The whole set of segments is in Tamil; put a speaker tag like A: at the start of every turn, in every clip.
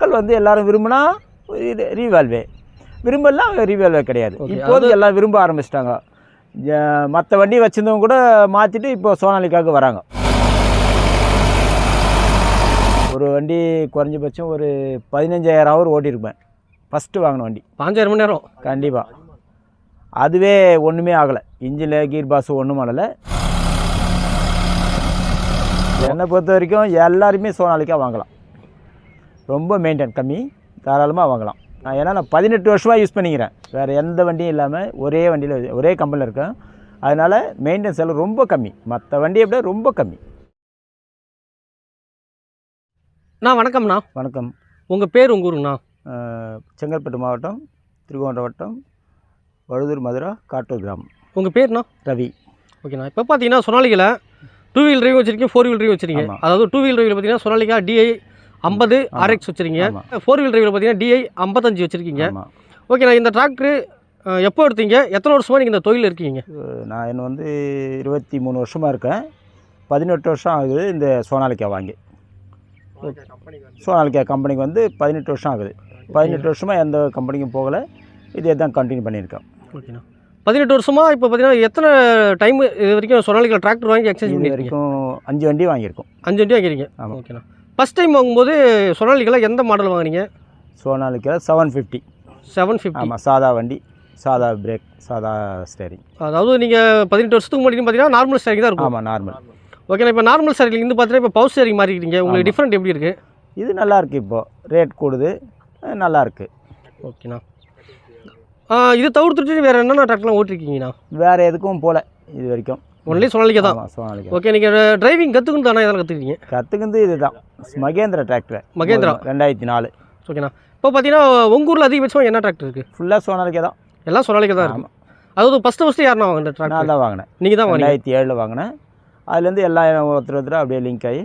A: மக்கள் வந்து எல்லாரும் விரும்பினா ரீவால்வே. விரும்பலாம் ரீவால்வே கிடையாது. இப்போதைக்கு எல்லாம் விரும்ப ஆரம்பிச்சிட்டாங்க. மற்ற வண்டி வச்சுருந்தவங்க கூட மாற்றிட்டு இப்போ சோனாலிக்காவுக்கு வராங்க. ஒரு வண்டி குறைஞ்சபட்சம் ஒரு பதினஞ்சாயிரம் ஹவர் ஓட்டியிருப்பேன். ஃபஸ்ட்டு வாங்கின வண்டி.
B: பாஞ்சாயிரம் மணி நேரம்.
A: கண்டிப்பாக அதுவே ஒன்றுமே ஆகலை. இன்ஜினில் கீர் பாஸ் ஒன்றும் ஆகலை. என்னை பொறுத்த வரைக்கும் எல்லாருமே சோனாலிக்கா வாங்கலாம். ரொம்ப மெயின்டைன் கம்மி. தாராளமாக வாங்கலாம். நான் ஏன்னா நான் பதினெட்டு வருஷமாக யூஸ் பண்ணிக்கிறேன். வேறு எந்த வண்டியும் இல்லாமல் ஒரே வண்டியில் ஒரே கம்பெனியில் இருக்கேன். அதனால் மெயின்டெனன்ஸ் செலவு ரொம்ப கம்மி. மற்ற வண்டியை விட ரொம்ப கம்மி.
B: அண்ணா வணக்கம்ண்ணா.
A: வணக்கம்.
B: உங்கள் பேர் உங்கள் ஊருங்கண்ணா?
A: செங்கல்பட்டு மாவட்டம் திருகோணம் வட்டம் வழுதூர் மதுரா காட்டூர் கிராமம்.
B: உங்கள் பேர்ண்ணா?
A: ரவி.
B: ஓகேண்ணா. இப்போ பார்த்தீங்கன்னா சொனாலிக்கில் டூ வீல் டிரைவ் வச்சிருக்கீங்க ஃபோர் வீல் டிரைவ் வச்சிருக்கீங்க. அதாவது டூ வீல் டிரைவில் பார்த்தீங்கன்னா சொனாலிக்கா டிஐ ஐம்பது. ஆர்எக்ஸ் வச்சிருக்கீங்க. ஃபோர் வீல் டிரைவில் பார்த்தீங்கன்னா டிஐ ஐம்பத்தஞ்சு வச்சிருக்கீங்க. ஓகேண்ணா இந்த டிராக்டர் எப்போ எடுத்தீங்க? எத்தனை வருஷமாக நீங்கள் இந்த தொழில் இருக்கீங்க?
A: நான் என்ன வந்து இருபத்தி மூணு வருஷமாக இருக்கேன். பதினெட்டு வருஷம் ஆகுது இந்த சோனாலிக்கா வாங்கி. சோனாலிக்கா கம்பெனிக்கு வந்து பதினெட்டு வருஷம் ஆகுது. பதினெட்டு வருஷமாக எந்த கம்பெனிக்கும் போகலை. இதே தான் கண்டினியூ பண்ணியிருக்கேன்
B: ஓகேண்ணா பதினெட்டு வருஷமாக இப்போ பார்த்தீங்கன்னா எத்தனை டைம் இது வரைக்கும் சொனாலிக்கா டிராக்டர் வாங்கி எக்ஸ்சேஞ்ச் பண்ணியிருக்கீங்க
A: வரைக்கும் அஞ்சு வண்டி வாங்கியிருக்கோம்.
B: அஞ்சு வண்டி வாங்கிருக்கீங்க
A: ஆமாம்.
B: ஓகேண்ணா ஃபஸ்ட் டைம் வாங்கும்போது சொனாலிக்கில் எந்த மாடல் வாங்குனீங்க?
A: Sonalika seven fifty
B: seven fifty
A: ஆமாம் சாதா வண்டி சாதா பிரேக் சாதா ஸ்டேரிங்
B: அதாவது நீங்கள் பதினெட்டு வருஷத்துக்கு முன்னாடி பார்த்தீங்கன்னா நார்மல் ஸ்டேரிங் தான் இருக்கும்.
A: ஆமாம் நார்மல்
B: ஓகேண்ணா இப்போ நார்மல் ஸ்டேரிங் இருந்து பார்த்தீங்கன்னா இப்போ பவர் ஸ்டேரிங் மாறி இருக்கீங்க உங்களுக்கு. டிஃப்ரெண்ட் எப்படி இருக்குது
A: இது நல்லா இருக்கு இப்போது ரேட் கூடுது. அஹ் நல்லா இருக்கு.
B: ஓகேண்ணா இது தவிர்த்துட்டு வேறு என்னென்ன டிராக்டர்லாம் ஓட்டிருக்கீங்கண்ணா?
A: வேறு எதுக்கும் போகல இது வரைக்கும்.
B: ஒன்லி சொனாலிக்கா தான்.
A: சோனாலிக்கா
B: ஓகே நீங்கள் டிரைவிங் கற்றுக்கணும் தானே? இதெல்லாம் கற்றுக்கிட்டீங்க
A: கற்றுக்கிறது இதுதான். மகேந்திரா டிராக்டர்
B: மகேந்திரா.
A: ரெண்டாயிரத்தி நாலு
B: ஓகேண்ணா இப்போ பார்த்தீங்கன்னா உங்கள் ஊரில் அதிகபட்சமாக என்ன டிராக்டர் இருக்குது
A: ஃபுல்லாக சோனாலிக்கா தான்.
B: எல்லாம் சொனாலிக்கா தான் இருக்குது அதாவது ஃபஸ்ட்டு ஃபஸ்ட்டு யாருண்ணா வாங்கின
A: நான்
B: டிராக்டர்
A: தான் வாங்கினேன்.
B: நீங்கள் தான்
A: ரெண்டாயிரத்தி ஏழில் வாங்கினேன். அதுலேருந்து எல்லாம் ஒருத்தர் ஒருத்தர் அப்படியே லிங்க் ஆகி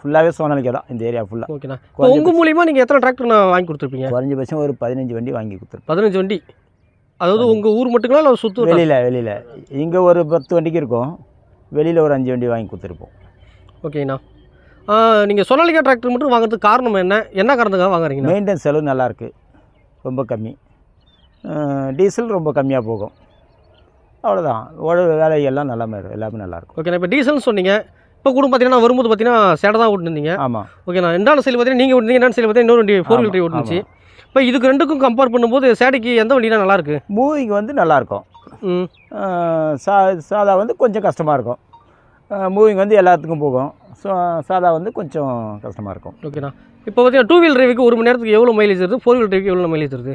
A: ஃபுல்லாகவே சோனாலிக்கா தான் இந்த ஏரியா ஃபுல்லாக
B: ஓகேண்ணா இப்போ உங்கள் மூலியமாக நீங்கள் எத்தனை டிராக்டர் நான் வாங்கி கொடுத்துருப்பீங்க?
A: குறைஞ்சபட்சம் ஒரு பதினஞ்சு வண்டி வாங்கி கொடுத்துருப்போம்
B: பதினஞ்சு வண்டி. அதாவது உங்கள் ஊர் மட்டுங்களா இல்லை சுற்று
A: வெளியில் வெளியில். இங்கே ஒரு பத்து வண்டிக்கு இருக்கும். வெளியில் ஒரு அஞ்சு வண்டி வாங்கி கொடுத்துருப்போம்.
B: ஓகேண்ணா நீங்கள் சொனாலிக்கா டிராக்டர் மட்டும் வாங்குறதுக்கு காரணம் என்ன? என்ன காரணத்துக்காக வாங்குறீங்கண்ணா?
A: மெயின்டெனன்ஸ் செலவு நல்லாயிருக்கு ரொம்ப கம்மி. டீசல் ரொம்ப கம்மியாக போகும். அவ்வளோதான் வேலையெல்லாம் நல்லா எல்லாமே நல்லாயிருக்கும்
B: ஓகேண்ணா இப்போ டீசல்னு சொன்னீங்க. இப்போ கூட பார்த்தீங்கன்னா வரும்போது பார்த்தீங்கன்னா சேட்டை தான் ஓட்டுனீங்க
A: ஆமாம்
B: ஓகேண்ணா ரெண்டாம் சைடில் பார்த்தீங்கன்னா நீங்கள் ஓட்டுனீங்க ரெண்டாம் சைடில் பார்த்தீங்கன்னா இன்னொரு வண்டி ஃபோர் வீல் டிரைவ் ஓட்டுனுச்சு. இப்போ இதுக்கு ரெண்டுக்கும் கம்பேர் பண்ணும்போது சேடைக்கு எந்த வண்டினா நல்லா இருக்கு
A: மூவிங் வந்து நல்லாயிருக்கும் சா சாதா வந்து கொஞ்சம் கஷ்டமாக இருக்கும். மூவிங் வந்து எல்லாத்துக்கும் போகும். ஸோ சாதா வந்து கொஞ்சம் கஷ்டமாக இருக்கும்.
B: ஓகேண்ணா இப்போ பார்த்தீங்கன்னா டூ வீல் டிரைவுக்கு ஒரு மணி நேரத்துக்கு எவ்வளோ மைலேஜ் வருது? ஃபோர் வீல் டிரைவுக்கு எவ்வளோ மைலேஜ் வருது?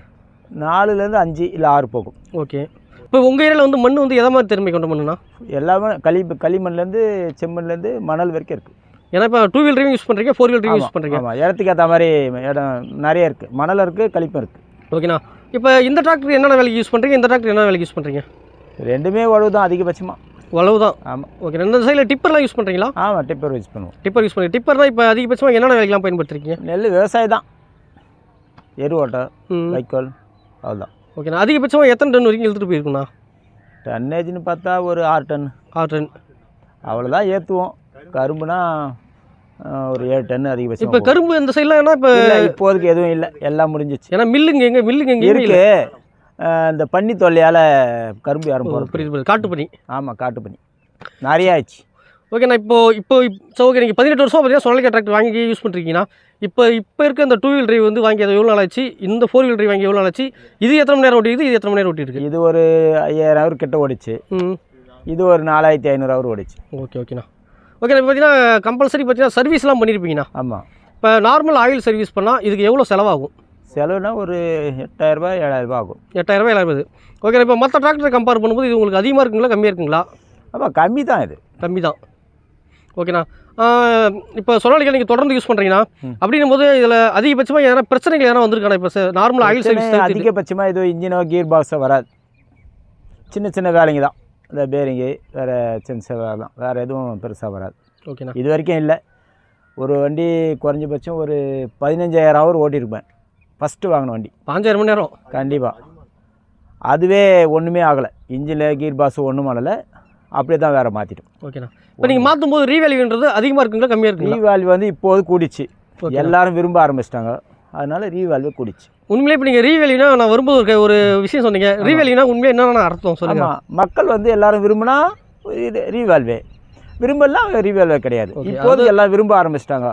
A: நாலுலேருந்து அஞ்சு இல்லை ஆறு போகும்.
B: ஓகே இப்போ உங்கள் ஏரியாவில் வந்து மண் வந்து எதை மாதிரி திறமை கொண்ட மண்ணுண்ணா?
A: எல்லாமே களி களிமண்லேருந்து செம்மண்லேருந்து மணல் வரைக்கும் இருக்குது
B: ஏன்னா இப்போ டூ வீல் டிரைவிங் யூஸ் பண்ணுறீங்க ஃபோர் வீல் டிரைவ் யூஸ் பண்ணுறீங்க
A: இடத்துக்கு ஏற்ற மாதிரி இடம் நிறைய இருக்குது மணல் இருக்குது களிப்பும் இருக்குது
B: ஓகேண்ணா இப்போ இந்த டிராக்டர் என்னென்ன வேலைக்கு யூஸ் பண்ணுறீங்க இந்த டிராக்டர் என்ன வேலைக்கு யூஸ் பண்ணுறீங்க
A: ரெண்டுமே உழவு தான் அதிகபட்சமாக
B: உழவு தான்
A: ஆமாம்
B: ஓகே இந்த சைடில் டிப்பர்லாம் யூஸ் பண்ணுறீங்களா
A: ஆமாம் டிப்பர் யூஸ் பண்ணுவோம்.
B: டிப்பர் யூஸ் பண்ணி டிப்பர்னா இப்போ அதிகபட்சமாக என்னென்ன வேலைக்கெலாம் பயன்படுத்துறீங்க
A: நெல் விவசாயம் தான் எரு ஓட்டம்
B: ம்.
A: வைக்கோல் அவ்வளோதான்
B: ஓகேண்ணா அதிகபட்சமாக எத்தனை டன் வரைக்கும் இழுத்துட்டு போயிருக்குண்ணா
A: டன்னேஜ்னு பார்த்தா ஒரு ஆறு டன்.
B: ஆறு டன்.
A: அவ்வளோதான் ஏற்றுவோம் கரும்புனா ஒரு ஏழு டன் அதிகபட்சம்
B: இப்போ கரும்பு இந்த சைடில் ஏன்னா இப்போ
A: இப்போதைக்கு எதுவும் இல்லை. எல்லாம் முடிஞ்சிச்சு.
B: ஏன்னா மில்லுங்க எங்கே மில்லுங்க எங்கே
A: இருக்கு. இந்த பன்னி தொல்லையால் கரும்பு யாரும் போகிறது
B: காட்டு பண்ணி
A: ஆமாம் காட்டு பன்னி. நிறைய ஆயிடுச்சு.
B: ஓகேண்ணா இப்போ இப்போ ஸோ ஓகே நீங்கள் பதினெட்டு வருஷம் பார்த்தீங்கன்னா சொனாலிக்கா டிராக்டர் வாங்கி யூஸ் பண்ணிருக்கீங்கன்னா இப்போ இப்போ இருக்க இந்த டூ வீல் டிரைவ் வந்து வாங்கி அது எவ்வளோ நாள் ஆச்சு? இந்த ஃபோர் வீல் டிரைவ் வாங்கி எவ்வளோ நாள் ஆச்சு? இது எத்தனை மணி நேரம் ஓட்டிருக்கு இது எத்தனை மணி நேரம் ஓட்டிருக்கு
A: இது ஒரு ஐயாயிரம் ஹவர் கிட்ட ஓடிச்சு. இது ஒரு நாலாயிரத்தி ஐநூறு ஹவர் ஓடிச்சு.
B: ஓகே ஓகேண்ணா ஓகே இப்போ பார்த்தீங்கன்னா கம்பல்சரி பார்த்தீங்கன்னா சர்வீஸ்லாம் பண்ணியிருப்பீங்கண்ணா
A: ஆமாம்
B: இப்போ நார்மல் ஆயில் சர்வீஸ் பண்ணால் இதுக்கு எவ்வளோ செலவாகும்?
A: செலவுனா ஒரு எட்டாயிரரூபா ஏழாயிரரூபா ஆகும்.
B: எட்டாயிரரூபா ஏழாயிரம் ஓகே இப்போ மற்ற டிராக்டரை கம்பேர் பண்ணும்போது இது உங்களுக்கு அதிகமாக இருக்குங்களா கம்மியாக இருக்குங்களா?
A: ஆமாம் கம்மி தான் இது.
B: கம்மி தான் ஓகேண்ணா இப்போ சொன்னாலிக்கா நீங்கள் தொடர்ந்து யூஸ் பண்ணுறீங்கன்னா
A: ம்.
B: அப்படின்னும் போது இதில் அதிகபட்சமாக எதனா பிரச்சனைகள் எதனா வந்திருக்காண்ணா இப்போ நார்மல் ஆயில் சர்வீஸ்
A: அதிகபட்சமாக இது இன்ஜினோ கீர் பாக்ஸோ வராது. சின்ன சின்ன வேலைங்க தான். இந்த பேரிங்கு வேறு சின்ன வேலை தான் வேறு எதுவும் பெருசாக வராது.
B: ஓகேண்ணா
A: இது வரைக்கும் இல்லை. ஒரு வண்டி குறைஞ்சபட்சம் ஒரு பதினஞ்சாயிரம் ஹவர் ஓட்டியிருப்பேன் ஃபஸ்ட்டு வாங்கின வண்டி.
B: பாஞ்சாயிரம் மணி நேரம்?
A: கண்டிப்பாக அதுவே ஒன்றுமே ஆகலை. இன்ஜினில் கீர் பாஸ் ஒன்றும் ஆகலை. அப்படியே தான் வேறு மாற்றிட்டோம்
B: ஓகேண்ணா இப்போ நீங்கள் மாற்றும் போது ரீவேல்யூன்றது அதிகமாக இருக்குங்களா கம்மியாக இருக்குங்களா?
A: ரீவால்யூ வந்து இப்போது கூடிச்சு. எல்லாரும் விரும்ப ஆரம்பிச்சிட்டாங்க. அதனால ரீவால்வே கூடிச்சு.
B: உண்மையிலே இப்போ நீங்கள் ரீவேலினா நான் வரும்போது ஒரு ஒரு விஷயம் சொன்னீங்க. ரீவேலினா உண்மையிலே என்னென்ன அர்த்தம் சொல்லுங்க.
A: ஆமாம் மக்கள் வந்து எல்லாரும் விரும்பினா ரீவால்வே விரும்பலாம் ரீவால்வே கிடையாது. இப்போது எல்லாம் விரும்ப ஆரம்பிச்சிட்டாங்க.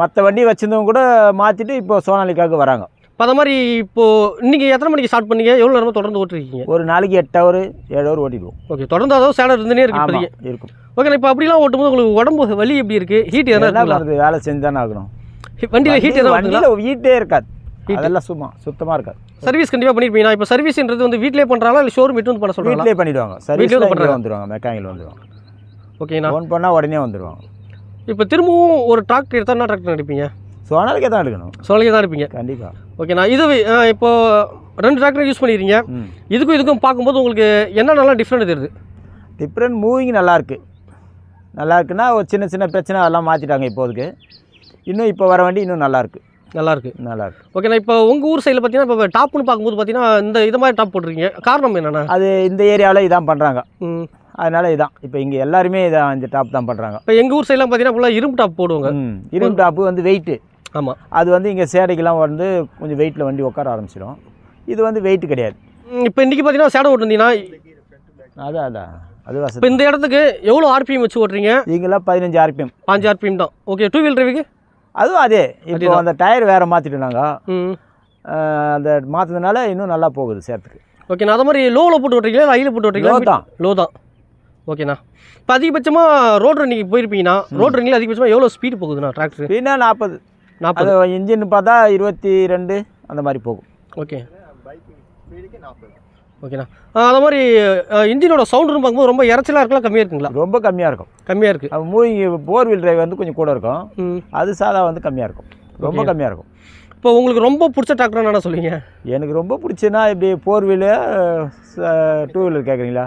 A: மற்ற வண்டி வச்சிருந்தவங்க கூட மாற்றிட்டு இப்போ சோனாலிக்காக வராங்க.
B: இப்போ அந்த மாதிரி இப்போ இன்னைக்கு எத்தனை மணிக்கு ஸ்டார்ட் பண்ணீங்க? எவ்வளோ நேரமாக தொடர்ந்து ஓட்டிருக்கீங்க?
A: ஒரு நாளைக்கு எட்டு ஹவர் ஏழு ஹவர் ஓட்டிடுவோம்.
B: ஓகே. தொடர்ந்து அதாவது சேலர் இருந்துனே இருக்கு
A: இருக்கும்.
B: ஓகே இப்போ அப்படிலாம் ஓட்டும்போது உங்களுக்கு உடம்பு வலி எப்படி இருக்கு? ஹீட் எதனா
A: பண்ணுறது வேலை செஞ்சு தானே ஆகணும்.
B: வண்டியில் ஹீட் இருக்குங்களா
A: வண்டியில் ஹீட்டே இருக்காது. அதெல்லாம் சும்மா சுத்தமாக இருக்காது.
B: சர்வீஸ் கண்டிப்பாக பண்ணிருப்பீங்க இப்போ சர்வீஸ்ன்றது வந்து வீட்டிலே பண்ணுறாங்களா இல்லை ஷோரூம் விட்டு வந்து பண்ண சொல்கிறாங்களா
A: வீட்டிலே பண்ணிடுவாங்க.
B: வீட்லயே
A: சர்வீஸ்
B: வந்து பண்றாங்க.
A: வந்துடுவாங்க மெக்கானிக்கல் வந்துடுவாங்க
B: ஓகேண்ணா
A: ஃபோன் பண்ணால் உடனே வந்துடுவாங்க
B: இப்போ திரும்பவும் ஒரு டிராக்டர் எடுத்தா என்ன டிராக்டர் எடுப்பீங்க?
A: சோனாலிக்கே தான் எடுக்கணும்.
B: சோழகே தான் இருப்பீங்க
A: கண்டிப்பாக
B: ஓகேண்ணா இது அஹ், இப்போ ரெண்டு டிராக்டர் யூஸ் பண்ணிடுறீங்க இதுக்கும் இதுக்கும் பார்க்கும்போது உங்களுக்கு என்னென்னலாம் டிஃப்ரெண்ட் தெரியுது?
A: டிஃப்ரெண்ட் மூவிங் நல்லா இருக்கு. நல்லா இருக்குன்னா ஒரு சின்ன சின்ன பிரச்சனை அதெல்லாம் மாற்றிட்டாங்க இப்போதைக்கு. இன்னும் இப்போ வர வண்டி இன்னும் நல்லா இருக்கு
B: நல்லா இருக்கு
A: நல்லா இருக்கு
B: ஓகேண்ணா இப்போ உங்கள் ஊர் சைடில் பார்த்தீங்கன்னா இப்போ டாப்னு பார்க்கும்போது பார்த்தீங்கன்னா இந்த இது மாதிரி டாப் போட்டிருக்கீங்க. காரணம் என்னண்ணா?
A: அது இந்த ஏரியாவில் இதான் பண்ணுறாங்க
B: ம்.
A: அதனால இதான். இப்போ இங்கே எல்லாருமே இதான் இந்த டாப் தான் பண்ணுறாங்க
B: இப்போ எங்கள் ஊர் சைட்லாம் பார்த்தீங்கன்னா ஃபுல்லாக இரும்பு டாப் போடுவாங்க.
A: இரும்பு டாப்பு வந்து வெயிட்டு
B: ஆமாம்
A: அது வந்து இங்கே சேடைக்கெல்லாம் வந்து கொஞ்சம் வெயிட்டில் வண்டி உட்கார ஆரம்பிச்சிடும். இது வந்து வெயிட் கிடையாது.
B: இப்போ இன்றைக்கி பார்த்தீங்கன்னா சேடை ஓட்டுனீங்கன்னா
A: அதான் அதான். அது
B: இப்போ
A: வசதி.
B: இந்த இடத்துக்கு எவ்வளோ ஆர்பிஎம் வச்சு ஓட்டுறீங்க?
A: இங்கெல்லாம் பதினஞ்சு ஆர்பிஎம்
B: பாஞ்சு ஆர்பிஎம் தான். ஓகே டூ வீல் டிரைவுக்கு
A: அதுவும் அதே. இப்போ. அந்த டயர் வேறு மாற்றிட்டோம் நாங்கள் அந்த மாற்றினதுனால இன்னும் நல்லா போகுது சேர்த்துக்கு
B: ஓகேண்ணா அது மாதிரி லோவில் போட்டு ஓட்டுறீங்களா இல்லை ஹையில் போட்டு ஓட்டுறீங்களா?
A: Low தான்.
B: லோ தான். ஓகேண்ணா இப்போ அதிகபட்சமாக ரோட் ரன்னிங் போயிருப்பீங்கன்னா ரோட் ரன்னிங்கில் அதிகபட்சமாக எவ்வளோ ஸ்பீடு போகுதுண்ணா டிராக்டர்
A: பின்னா நாற்பது
B: நாற்பது
A: அது இன்ஜின் பார்த்தா இருபத்தி ரெண்டு அந்த மாதிரி போகும்.
B: ஓகே ஓகேண்ணா. அது மாதிரி இன்ஜினோட சவுண்டுன்னு பார்க்கும்போது ரொம்ப இறச்சலாக இருக்கலாம் கம்மியாக இருக்குங்களா?
A: ரொம்ப கம்மியாக இருக்கும்.
B: கம்மியாக இருக்குது
A: அது மூவிங் போர் வீல் டிரைவ் வந்து கொஞ்சம் கூட இருக்கும். அது சாதா வந்து கம்மியாக இருக்கும். ரொம்ப. கம்மியாக இருக்கும்.
B: இப்போ உங்களுக்கு ரொம்ப பிடிச்ச டிராக்டர் என்ன சொல்லுவீங்க?
A: எனக்கு ரொம்ப பிடிச்சதுன்னா இப்படி ஃபோர் வீலு டூ வீலர் கேட்குறீங்களா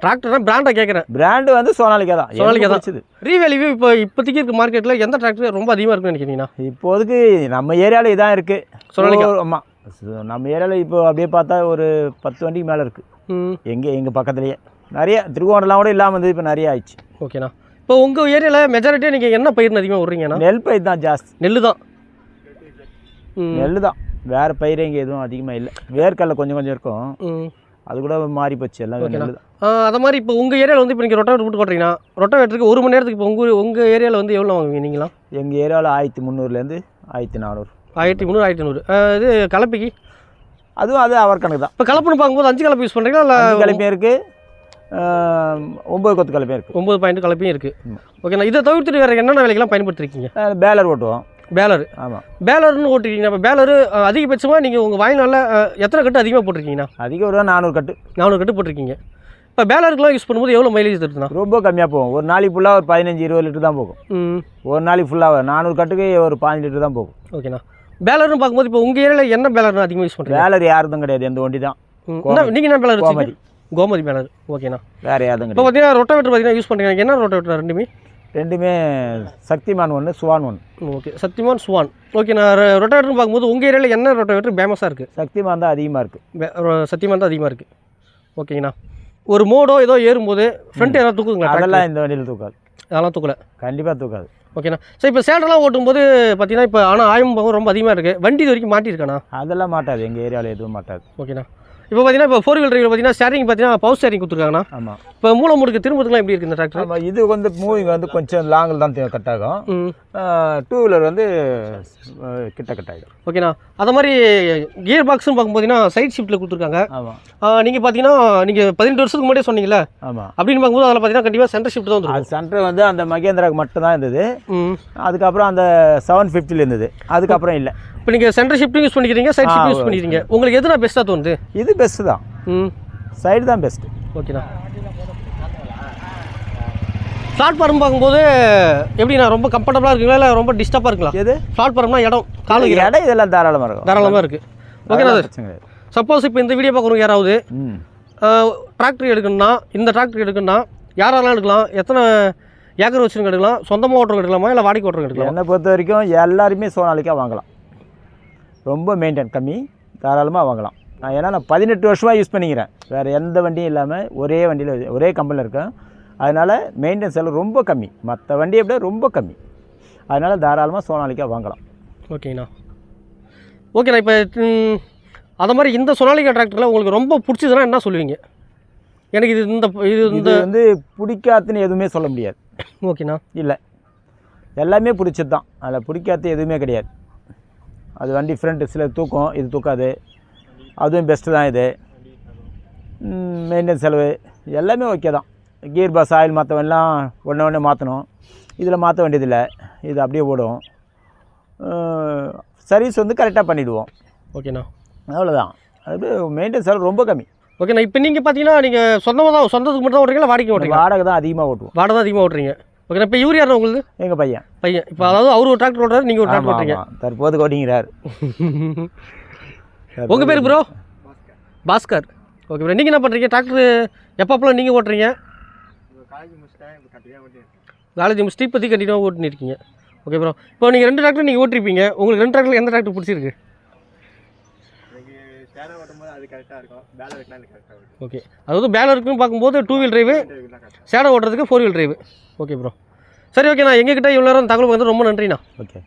B: டிராக்டர்னா பிராண்டாக கேட்குறேன்
A: பிராண்டு வந்து சோனாலிக்கா தான்.
B: சோனாலிகா தான். ரீவேல்யூ இப்போ இப்போதைக்கு இருக்க மார்க்கெட்டில் எந்த டிராக்டர் ரொம்ப அதிகமாக இருக்குன்னு நினைக்கிறீங்கன்னா
A: இப்போதைக்கு நம்ம ஏரியாவில் இதான் இருக்குது
B: சோனாலிகா.
A: ஆமாம் நம்ம ஏரியாவில் இப்போ அப்படியே பார்த்தா ஒரு பத்து வண்டிக்கு மேலே இருக்குது எங்கே எங்கள் பக்கத்துலேயே. நிறைய திருவோணம்லாம் கூட இல்லாமல் இருந்தது இப்போ நிறைய ஆயிடுச்சு.
B: ஓகேண்ணா. இப்போ உங்கள் ஏரியாவில் மெஜாரிட்டியாக நீங்கள் என்ன பயிர் அதிகமாக விட்றீங்கண்ணா
A: நெல் பயிர் தான் ஜாஸ்தி.
B: நெல் தான். ம்.
A: நெல் தான். வேறு பயிர் இங்கே எதுவும் அதிகமாக இல்லை. வேர்க்கடலை கொஞ்சம் கொஞ்சம் இருக்கும். அது கூட மாறி போச்சு. எல்லாம். நெல் தான்.
B: அது மாதிரி இப்போ உங்கள் ஏரியாவில் வந்து இப்போ நீங்கள் ரொட்டாவேட்டர் போட்டு ஓட்டுறீங்கன்னா ரொட்டாவேட்டருக்கு ஒரு மணி நேரத்துக்கு இப்போ உங்கள் உங்கள் ஏரியாவில் வந்து எவ்வளோ வாங்குவீங்க நீங்களாம்?
A: எங்கள் ஏரியாவில் ஆயிரத்தி முந்நூறுலேருந்து ஆயிரத்தி நானூறு.
B: ஆயிரத்தி முந்நூறு ஆயிரத்தி நூறு இது கலப்பிக்கு?
A: அதுவும் அது அவர் கணக்கு தான்.
B: இப்போ கலப்புன்னு பார்க்கும்போது அஞ்சு கலப்பு யூஸ் பண்ணுறீங்களா இல்லை
A: கலப்பையும் இருக்குது ஒம்பது கொத்து கலப்பையும் இருக்குது
B: ஒம்பது பாயிண்ட் கலப்பையும் இருக்குது. ஓகேண்ணா இதை தவிர்த்துட்டு வேறு என்னென்ன வேலைக்கெல்லாம் பயன்படுத்திருக்கீங்க?
A: பேலர் ஓட்டுவோம்.
B: பேலர்.
A: ஆமாம்
B: பேலர்னு ஓட்டிருக்கீங்க. இப்போ பேலர் அதிகபட்சமாக நீங்கள் உங்கள் வாய்நாளில் எத்தனை கட்டு அதிகமாக போட்டிருக்கீங்கண்ணா
A: அதிகம் ஒரு நானூறு கட்டு.
B: நானூறு கட்டு போட்டிருக்கீங்க. இப்போ பேலருக்குலாம் யூஸ் பண்ணும்போது எவ்வளோ மைலேஜ் தருதுண்ணா?
A: ரொம்ப கம்மியாக போகும். ஒரு நாளைக்கு ஃபுல்லாக ஒரு பதினஞ்சு இருபது லிட்டர் தான் போகும். ஒரு நாளைக்கு ஃபுல்லாக நானூறு கட்டுக்கு ஒரு பாஞ்சு லிட்டர் தான் போகும்.
B: ஓகேண்ணா பேலர்னு பார்க்கும்போது இப்போ உங்கள் ஏரியாவில் என்ன பேலர் அதிகமாக யூஸ் பண்ணுறீங்க
A: பேலர் யாருதும் கிடையாது எந்த வண்டி தான்.
B: நீங்கள் என்ன பேலர்
A: கோமதி.
B: கோமதி பேலர். ஓகேண்ணா
A: வேறு யாரும்
B: இப்போ பார்த்தீங்கன்னா ரொட்டாவேட்டர் பார்த்தீங்கன்னா யூஸ் பண்ணுறீங்க என்ன ரொட்டாவேட்டர் ரெண்டுமே?
A: ரெண்டுமே சக்திமான் ஒன்று சுவான் ஒன்று
B: ஓகே சத்தியமான் சுவான். ஓகே நான் ரொட்டாவேட்டர்னு பார்க்கும்போது உங்கள் ஏரியாவில் என்ன ரொட்டாவேட்டர் ஃபேமஸாக இருக்குது
A: சக்திமான் தான் அதிகமாக இருக்குது
B: சத்தியமான் தான் அதிகமாக இருக்குது ஓகேங்கண்ணா ஒரு மோடோ ஏதோ ஏறும்போது ஃப்ரண்ட் ஏதாவது tractor?
A: அதெல்லாம் இந்த வண்டியில் தூக்காது.
B: அதெல்லாம் தூக்கல.
A: கண்டிப்பாக தூக்காது.
B: ஓகேண்ணா சரி இப்போ சேட்டெல்லாம் ஓட்டும்போது பார்த்தீங்கன்னா இப்போ ஆனால் ஆயம் பங்கம் ரொம்ப அதிகமாக இருக்குது வண்டி இது வரைக்கும் மாட்டியிருக்காண்ணா
A: அதெல்லாம் மாட்டாது. எங்கள் ஏரியாவில் எதுவும் மாட்டாது.
B: ஓகேண்ணா இப்போ பார்த்தீங்கன்னா இப்போ ஃபோர் வீல் டிரைவில் பார்த்தீங்கன்னா ஸ்டேரிங் பார்த்தீங்கன்னா பவர் ஸ்டேரிங் கொடுத்துருக்காங்கண்ணா.
A: ஆமாம்
B: இப்போ மூளை முடுக்கு திரும்புறதுலாம் எப்படி இருக்குது இந்த டிராக்டர்
A: இது வந்து மூவிங் வந்து கொஞ்சம் லாங்கில் தான் கட் ஆகும். டூ வீலர் வந்து கிட்ட கட் ஆகிடும்
B: ஓகேண்ணா. அது மாதிரி கியர் பாக்ஸ்னு பார்க்கும் பார்த்தீங்கன்னா சைட் ஷிஃப்ட்டில் கொடுத்துருக்காங்க
A: ஆமாம்
B: நீங்கள் பார்த்தீங்கன்னா நீங்கள் பதினெட்டு வருஷத்துக்கு முன்னாடியே சொன்னீங்களே
A: ஆமாம்
B: அப்படின்னு பார்க்கும்போது அதில் பார்த்தீங்கன்னா கண்டிப்பாக சென்டர் ஷிஃப்ட் தான் வந்துருக்கும்
A: அது சென்டர் வந்து அந்த மகேந்திராக்கு மட்டும் தான் இருந்தது அதுக்கப்புறம் அந்த செவன் ஃபிஃப்டியில் இருந்தது. அதுக்கப்புறம் இல்லை.
B: இப்போ நீங்கள் சென்டர் ஷிஃப்ட்டும் யூஸ் பண்ணிக்கிறீங்க சைட் ஷிஃப்ட் யூஸ். பண்ணிக்கிறீங்க. உங்களுக்கு எதுனா பெஸ்ட்டாக தோணுது?
A: இது பெஸ்ட்டு தான்.
B: ம்.
A: சைடு தான் பெஸ்ட்டு
B: ஓகேண்ணா பிளாட்ஃபார்ம் பார்க்கும்போது எப்படிண்ணா ரொம்ப கம்ஃபர்டபுளாக இருக்குங்களா இல்லை ரொம்ப டிஸ்டர்பாக இருக்குங்களா?
A: எது?
B: பிளாட்ஃபார்ம்னா இடம் காலுக்கு இடம்.
A: இதெல்லாம் தாராளமாக இருக்கும்.
B: தாராளமாக இருக்குது ஓகேண்ணா சப்போஸ் இப்போ இந்த வீடியோ பார்க்குறவங்க யாராவது டிராக்டர் எடுக்கணும்னா இந்த டிராக்டர் எடுக்கணும்னா யாரெல்லாம் எடுக்கலாம்? எத்தனை ஏக்கர் வச்சுருங்க எடுக்கலாம்? சொந்தமாக ஓட்டுறவங்க எடுக்கலாமா இல்லை வாடகை ஓட்டுறவங்க எடுக்கலாமா?
A: என்னை பொறுத்த வரைக்கும் எல்லாருமே சோனாலிக்காக வாங்கலாம். ரொம்ப மெயின்டைன் கம்மி. தாராளமாக வாங்கலாம். நான் ஏன்னா நான் பதினெட்டு வருஷமாக யூஸ் பண்ணிக்கிறேன். வேறு எந்த வண்டியும் இல்லாமல் ஒரே வண்டியில் ஒரே கம்பெனியில் இருக்கேன். அதனால் மெயின்டெனன்ஸ் எல்லாம் ரொம்ப கம்மி. மற்ற வண்டியை விட ரொம்ப கம்மி. அதனால் தாராளமாக சோனாலிக்காக வாங்கலாம்.
B: ஓகேண்ணா. ஓகேண்ணா இப்போ அதை மாதிரி இந்த சொனாலிகா டிராக்டரில் உங்களுக்கு ரொம்ப பிடிச்சதுன்னா என்ன சொல்லுவீங்க? எனக்கு இது இந்த இது இந்த
A: வந்து பிடிக்காதுன்னு எதுவுமே சொல்ல முடியாது.
B: ஓகேண்ணா.
A: இல்லை. எல்லாமே பிடிச்சது தான் அதில் பிடிக்காத எதுவுமே கிடையாது. அது வண்டி ஃப்ரண்ட் சில தூக்கும் இது தூக்காது. அதுவும் பெஸ்ட்டு தான் இது. மெயின்டெனன்ஸ் செலவு எல்லாமே ஓகே தான். கியர் பாஸ் ஆயில் மாற்றவெல்லாம் ஒன்று ஒன்று மாற்றணும் இதில் மாற்ற வேண்டியதில்லை. இது அப்படியே ஓடும். சர்வீஸ் வந்து கரெக்டாக பண்ணிவிடுவோம்
B: ஓகேண்ணா
A: அவ்வளோதான் அது மெயின்டெனன்ஸ் செலவு ரொம்ப கம்மி.
B: ஓகேண்ணா இப்போ நீங்கள் பார்த்தீங்கன்னா நீங்கள் சொந்தமாக தான் சொந்தத்துக்கு மட்டும் தான் ஓட்டுறீங்களா வாடகைக்கு ஓட்டுறீங்க
A: வாடகை தான் அதிகமாக ஓட்டுவோம்.
B: வாடகை தான் அதிகமாக ஓட்டுறீங்க. ஓகேண்ணா இப்போ இவர் யார் உங்களுக்கு
A: எங்கள் பையன்.
B: பையன். இப்போ அதாவது அவர் ஒரு டிராக்டர் ஓட்டுறாரு நீங்கள் ஒரு டிராக்டர் ஓட்டுறீங்க.
A: தற்போது ஓட்டிங்கிறார்.
B: உங்கள் பேர் ப்ரோ பாஸ்கர். ஓகே ப்ரோ நீங்கள் என்ன பண்ணுறீங்க டிராக்டர் எப்பப்பெல்லாம் நீங்கள் ஓட்டுறீங்க? காலேஜ் முடிச்சுட்டு இப்போதைக்கு கண்டினியூவாக ஓட்டின்னு இருக்கீங்க. ஓகே ப்ரோ இப்போ நீங்கள் ரெண்டு டிராக்டர் நீங்கள் ஓட்டிருப்பீங்க. உங்களுக்கு ரெண்டு டிராக்டர் எந்த டிராக்டர் பிடிச்சிருக்கு?
C: அது கரெக்டாக இருக்கும். அது கரெக்டாக இருக்கும்.
B: ஓகே அதாவது பேலருக்குன்னு பார்க்கும்போது டூ வீல் டிரைவு சேடை ஓட்டுறதுக்கு four wheel drive okay bro சரி ஓகேண்ணா எங்ககிட்ட இவ்வளோ நேரம் தகவல் வந்து ரொம்ப நன்றிண்ணா.
A: ஓகே